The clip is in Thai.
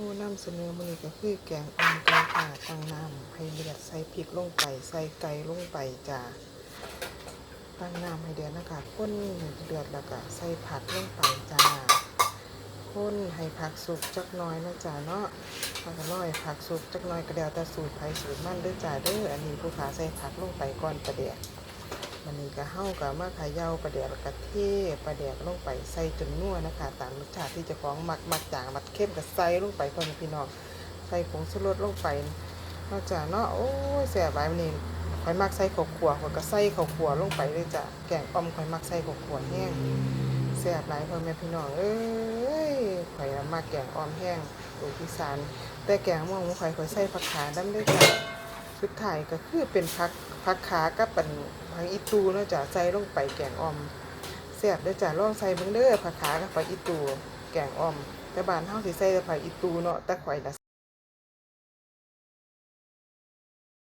ผู้นำเสนอมือก็คือแกงอ่อมไก่ค่ะตั้งน้ำให้เดือดใส่พริกลงไปใส่ไก่ลงไปจ้าตั้งน้ำให้เดือดนะคะคนเดือดแล้วก็ใส่ผักลงไปจ้าคนให้ผักสุกจักน้อยนะจ้าเนาะผักน้อยผักสุกจักน้อยก็แล้วแต่สูตรไผ่สูตรมันเด้อจ้าเด้ออันนี้ผู้ขาใส่ผักลงไปก่อนประเดี๋ยว มันนี้ก็เฮากับมาเขย่าประเดียวแล้วก็เทประเดียวลงไปใส่จนนัวนะคะตามรสชาติที่จะของมักมักจางมักเข้มก็ใส่ลงไปพ่อพี่น้องใส่ผงชูรสลงไปนอกจากเนาะโอ้ยแซบลายมันนี่ข่อยมักใส่ข้าวคั่วข่อยก็ใส่ข้าวคั่วลงไปเลยจ้ะแกงอ่อมข่อยมักใส่ข้าวคั่วแห้งแซบลายพ่อแม่พี่น้องเอ้ยข่อยมักแกงอ่อมแห้งลูกอีสานแต่แกงม่วงข่อยข่อยใส่ผักขาดำด้วยจ้ะ สุดท้ายก็คือเป็นพักพักขากับปันผักอีตูเนาะจ้ะใส่ลงไปแกงอ่อมแซ่บเด้อจ้ะลองใส่เบิ่งเด้อผักขากับผักอีตูแกงอ่อมแต่บ้านเฮาสิใส่แต่ผักอีตูเนาะแต่ข่อยน่ะ